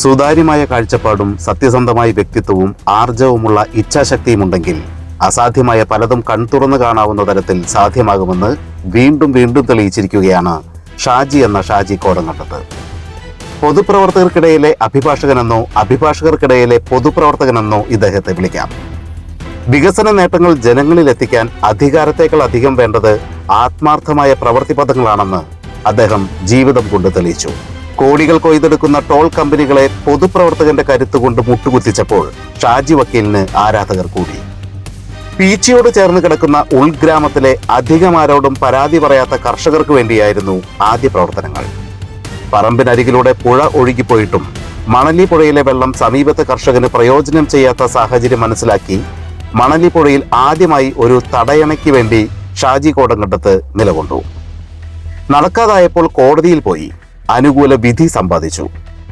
സുതാര്യമായ കാഴ്ചപ്പാടും സത്യസന്ധമായ വ്യക്തിത്വവും ആർജവുമുള്ള ഇച്ഛാശക്തിയുമുണ്ടെങ്കിൽ അസാധ്യമായ പലതും കൺതുറന്ന് കാണാവുന്ന തരത്തിൽ സാധ്യമാകുമെന്ന് വീണ്ടും വീണ്ടും തെളിയിച്ചിരിക്കുകയാണ് ഷാജി എന്ന ഷാജി കോടങ്ങട്ടത്ത് പൊതുപ്രവർത്തകർക്കിടയിലെ അഭിഭാഷകനെന്നോ അഭിഭാഷകർക്കിടയിലെ പൊതുപ്രവർത്തകനെന്നോ ഇദ്ദേഹത്തെ വിളിക്കാം. വികസന നേട്ടങ്ങൾ ജനങ്ങളിൽ എത്തിക്കാൻ അധികാരത്തേക്കാൾ അധികം വേണ്ടത് ആത്മാർത്ഥമായ പ്രവൃത്തി പദങ്ങളാണെന്ന് അദ്ദേഹം ജീവിതം കൊണ്ട് തെളിയിച്ചു. കോടികൾ കൊയ്തെടുക്കുന്ന ടോൾ കമ്പനികളെ പൊതുപ്രവർത്തകന്റെ കരുത്തുകൊണ്ട് മുട്ടുകുത്തിച്ചപ്പോൾ ഷാജി വക്കീലിന് ആരാധകർ കൂടി. പീച്ചിയോട് ചേർന്ന് കിടക്കുന്ന ഉൾഗ്രാമത്തിലെ അധികമാരോടും പരാതി പറയാത്ത കർഷകർക്ക് വേണ്ടിയായിരുന്നു ആദ്യ പ്രവർത്തനങ്ങൾ. പറമ്പിനരികിലൂടെ പുഴ ഒഴുകിപ്പോയിട്ടും മണലി പുഴയിലെ വെള്ളം സമീപത്തെ കർഷകന് പ്രയോജനം ചെയ്യാത്ത സാഹചര്യം മനസ്സിലാക്കി മണലി പുഴയിൽ ആദ്യമായി ഒരു തടയണയ്ക്ക് വേണ്ടി ഷാജി കോടങ്കണ്ടത്ത് നിലകൊണ്ടു. നടക്കാതായപ്പോൾ കോടതിയിൽ പോയി. അനുകൂല വിധി സമ്പാദിച്ചു.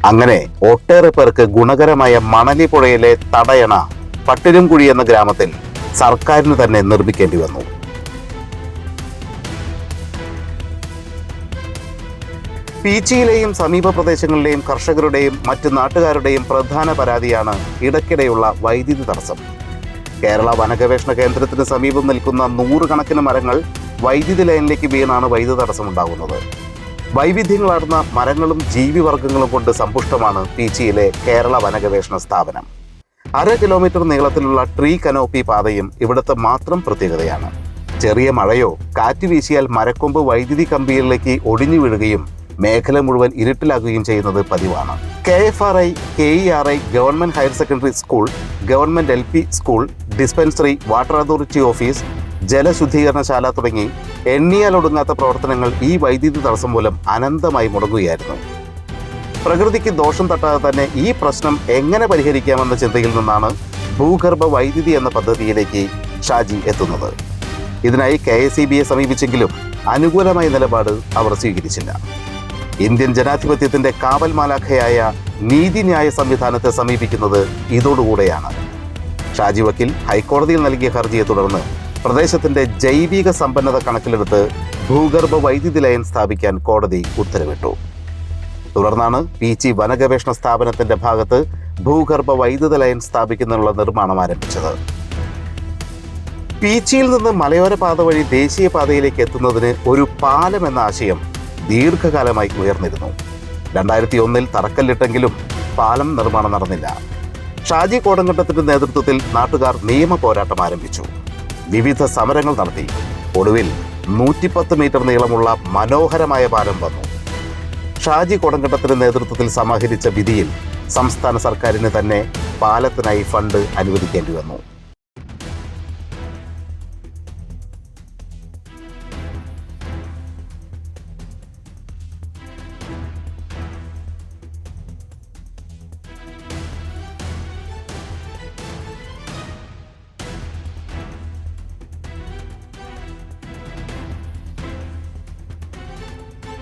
അങ്ങനെ ഒട്ടേറെ പേർക്ക് ഗുണകരമായ മണലി പുഴയിലെ തടയണ പട്ടിരുംകുഴി എന്ന ഗ്രാമത്തിൽ സർക്കാരിന് തന്നെ നിർമ്മിക്കേണ്ടി വന്നു. പീച്ചിയിലെയും സമീപ പ്രദേശങ്ങളിലെയും കർഷകരുടെയും മറ്റു നാട്ടുകാരുടെയും പ്രധാന പരാതിയാണ് ഇടയ്ക്കിടെയുള്ള വൈദ്യുതി തടസ്സം. കേരള വനഗവേഷണ കേന്ദ്രത്തിന് സമീപം നിൽക്കുന്ന നൂറുകണക്കിന് മരങ്ങൾ വൈദ്യുതി ലൈനിലേക്ക് വീണാണ് വൈദ്യുതി തടസ്സമുണ്ടാകുന്നത്. വൈവിധ്യങ്ങളാർന്ന മരങ്ങളും ജീവിവർഗങ്ങളും കൊണ്ട് സമ്പുഷ്ടമാണ് പീച്ചിയിലെ കേരള വനഗവേഷണ സ്ഥാപനം. അര കിലോമീറ്റർ നീളത്തിലുള്ള ട്രീ കനോപ്പി പാതയും ഇവിടുത്തെ മാത്രം പ്രത്യേകതയാണ്. ചെറിയ മഴയോ കാറ്റ് വീശിയാൽ മരക്കൊമ്പ് വൈദ്യുതി കമ്പിയിലേക്ക് ഒടിഞ്ഞു വീഴുകയും മേഖല മുഴുവൻ ഇരുട്ടിലാക്കുകയും ചെയ്യുന്നത് പതിവാണ്. KFRI KERI government higher secondary school government LP school dispensary water authority office ജലശുദ്ധീകരണശാല തുടങ്ങി എണ്ണിയാലൊടുങ്ങാത്ത പ്രവർത്തനങ്ങൾ ഈ വൈദ്യുതി തടസ്സം മൂലം അനന്തമായി മുടങ്ങുകയായിരുന്നു. പ്രകൃതിക്ക് ദോഷം തട്ടാതെ തന്നെ ഈ പ്രശ്നം എങ്ങനെ പരിഹരിക്കാമെന്ന ചിന്തയിൽ നിന്നാണ് ഭൂഗർഭ വൈദ്യുതി എന്ന പദ്ധതിയിലേക്ക് ഷാജി എത്തുന്നത്. ഇതിനായി കെ എസ് ഇ ബിയെ സമീപിച്ചെങ്കിലും അനുകൂലമായ നിലപാട് അവർ സ്വീകരിച്ചില്ല. ഇന്ത്യൻ ജനാധിപത്യത്തിന്റെ കാവൽ മാലാഖയായ നീതിന്യായ സംവിധാനത്തെ സമീപിക്കുന്നത് ഇതോടുകൂടെയാണ്. ഷാജി വക്കീൽ ഹൈക്കോടതിയിൽ നൽകിയ ഹർജിയെ തുടർന്ന് പ്രദേശത്തിന്റെ ജൈവിക സമ്പന്നത കണക്കിലെടുത്ത് ഭൂഗർഭ വൈദ്യുതി ലൈൻ സ്ഥാപിക്കാൻ കോടതി ഉത്തരവിട്ടു. തുടർന്നാണ് പി ജി വനഗവേഷണ സ്ഥാപനത്തിന്റെ ഭാഗത്ത് ഭൂഗർഭ വൈദ്യുത ലൈൻ സ്ഥാപിക്കുന്നതിനുള്ള നിർമ്മാണം ആരംഭിച്ചത്. പീച്ചിയിൽ നിന്ന് മലയോര പാത വഴി ദേശീയപാതയിലേക്ക് എത്തുന്നതിന് ഒരു പാലം എന്ന ആശയം ദീർഘകാലമായി ഉയർന്നിരുന്നു. രണ്ടായിരത്തി ഒന്നിൽ തറക്കല്ലിട്ടെങ്കിലും പാലം നിർമ്മാണം നടന്നില്ല. ഷാജി കോടങ്കട്ടത്തിന്റെ നേതൃത്വത്തിൽ നാട്ടുകാർ നിയമ പോരാട്ടം ആരംഭിച്ചു. വിവിധ സമരങ്ങൾ നടത്തി. ഒടുവിൽ നൂറ്റിപ്പത്ത് മീറ്റർ നീളമുള്ള മനോഹരമായ പാലം വന്നു. ഷാജി കൊടങ്കട്ടത്തിന്റെ നേതൃത്വത്തിൽ സമാഹരിച്ച വിധിയിൽ സംസ്ഥാന സർക്കാരിന് തന്നെ പാലത്തിനായി ഫണ്ട് അനുവദിക്കേണ്ടി വന്നു.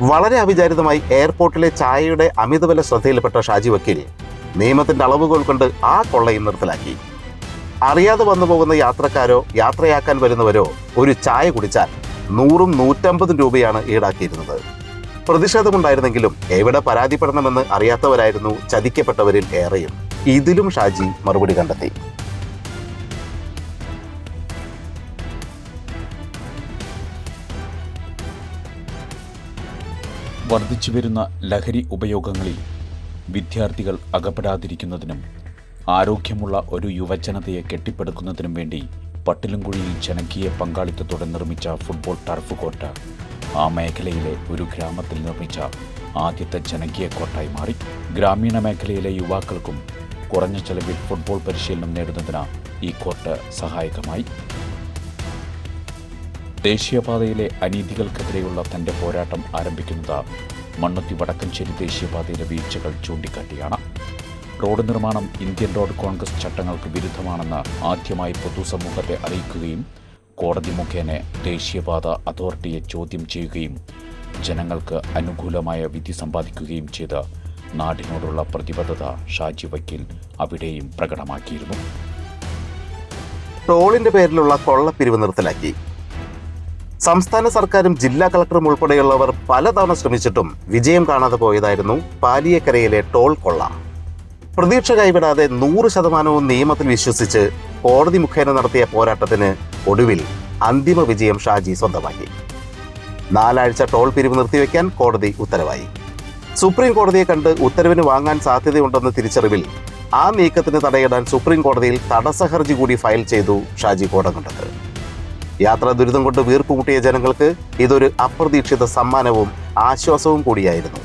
വളരെ അവിചാരിതമായി എയർപോർട്ടിലെ ചായയുടെ അമിതവില ശ്രദ്ധയിൽപ്പെട്ട ഷാജി വക്കീൽ നിയമത്തിന്റെ അളവുകൾ കൊണ്ട് ആ കൊള്ളയും നിർത്തലാക്കി. അറിയാതെ വന്നു പോകുന്ന യാത്രക്കാരോ യാത്രയാക്കാൻ വരുന്നവരോ ഒരു ചായ കുടിച്ചാൽ നൂറും നൂറ്റമ്പതും രൂപയാണ് ഈടാക്കിയിരുന്നത്. പ്രതിഷേധമുണ്ടായിരുന്നെങ്കിലും എവിടെ പരാതിപ്പെടണമെന്ന് അറിയാത്തവരായിരുന്നു ചതിക്കപ്പെട്ടവരിൽ ഏറെയും. ഇതിലും ഷാജി മറുപടി കണ്ടെത്തി. വർദ്ധിച്ചു വരുന്ന ലഹരി ഉപയോഗങ്ങളിൽ വിദ്യാർത്ഥികൾ അകപ്പെടാതിരിക്കുന്നതിനും ആരോഗ്യമുള്ള ഒരു യുവജനതയെ കെട്ടിപ്പടുക്കുന്നതിനും വേണ്ടി പട്ടിലുംകുഴിയിൽ ജനകീയ പങ്കാളിത്തത്തോടെ നിർമ്മിച്ച ഫുട്ബോൾ ടർഫ് കോട്ട ആ മേഖലയിലെ ഒരു ഗ്രാമത്തിൽ നിർമ്മിച്ച ആദ്യത്തെ ജനകീയ കോട്ടായി മാറി. ഗ്രാമീണ മേഖലയിലെ യുവാക്കൾക്കും കുറഞ്ഞ ചെലവിൽ ഫുട്ബോൾ പരിശീലനം നേടുന്നതിന് ഈ കോർട്ട് സഹായകമായി. ദേശീയപാതയിലെ അനീതികൾക്കെതിരെയുള്ള തന്റെ പോരാട്ടം ആരംഭിക്കുന്നത് മണ്ണുത്തി വടക്കഞ്ചേരി ദേശീയപാതയിലെ വീഴ്ചകൾ ചൂണ്ടിക്കാട്ടിയാണ്. റോഡ് നിർമ്മാണം ഇന്ത്യൻ റോഡ് കോൺഗ്രസ് ചട്ടങ്ങൾക്ക് വിരുദ്ധമാണെന്ന് ആദ്യമായി പൊതുസമൂഹത്തെ അറിയിക്കുകയും കോടതി മുഖേന ദേശീയപാത അതോറിറ്റിയെ ചോദ്യം ചെയ്യുകയും ജനങ്ങൾക്ക് അനുകൂലമായ വിധി സമ്പാദിക്കുകയും ചെയ്ത് നാടിനോടുള്ള പ്രതിബദ്ധത ഷാജി വക്കീൽ അവിടെയും പ്രകടമാക്കിയിരുന്നു. ടോളിന്റെ പേരിലുള്ള കൊള്ളപ്പിരിവ് നിർത്തലാക്കി. സംസ്ഥാന സർക്കാരും ജില്ലാ കളക്ടറും ഉൾപ്പെടെയുള്ളവർ പലതവണ ശ്രമിച്ചിട്ടും വിജയം കാണാതെ പോയതായിരുന്നു പാലിയക്കരയിലെ ടോൾ കൊള്ള. പ്രതീക്ഷ കൈവിടാതെ നൂറ് ശതമാനവും നിയമത്തിൽ വിശ്വസിച്ച് കോടതി മുഖേന നടത്തിയ പോരാട്ടത്തിന് ഒടുവിൽ അന്തിമ വിജയം ഷാജി സ്വന്തമാക്കി. നാലാഴ്ച ടോൾ പിരിവ് നിർത്തിവെക്കാൻ കോടതി ഉത്തരവായി. സുപ്രീം കോടതിയെ കണ്ട് ഉത്തരവിന് വാങ്ങാൻ സാധ്യതയുണ്ടെന്ന തിരിച്ചറിവിൽ ആ നീക്കത്തിന് തടയിടാൻ സുപ്രീം കോടതിയിൽ തടസ്സ ഹർജി കൂടി ഫയൽ ചെയ്തു ഷാജി കോടങ്കണ്ടത്ത് യാത്രാ ദുരിതം കൊണ്ട് വീർപ്പുമുട്ടിയ ജനങ്ങൾക്ക് ഇതൊരു അപ്രതീക്ഷിത സമ്മാനവും ആശ്വാസവും കൂടിയായിരുന്നു.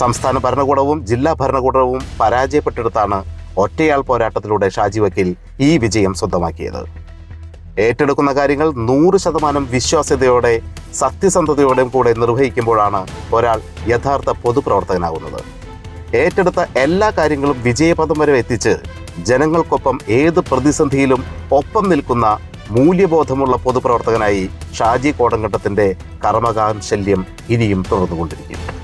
സംസ്ഥാന ഭരണകൂടവും ജില്ലാ ഭരണകൂടവും പരാജയപ്പെട്ടെടുത്താണ് ഒറ്റയാൾ പോരാട്ടത്തിലൂടെ ഷാജി വക്കീൽ ഈ വിജയം സ്വന്തമാക്കിയത്. ഏറ്റെടുക്കുന്ന കാര്യങ്ങൾ നൂറ് ശതമാനം വിശ്വാസ്യതയോടെ സത്യസന്ധതയോടെയും കൂടെ നിർവഹിക്കുമ്പോഴാണ് ഒരാൾ യഥാർത്ഥ പൊതുപ്രവർത്തകനാകുന്നത്. ഏറ്റെടുത്ത എല്ലാ കാര്യങ്ങളും വിജയപദം വരെ എത്തിച്ച് ജനങ്ങൾക്കൊപ്പം ഏത് പ്രതിസന്ധിയിലും ഒപ്പം നിൽക്കുന്ന മൂല്യബോധമുള്ള പൊതുപ്രവർത്തകനായി ഷാജി കോടങ്കട്ടത്തിന്റെ കർമ്മകാൻ ശല്യം ഇനിയും തുടർന്നുകൊണ്ടിരിക്കും.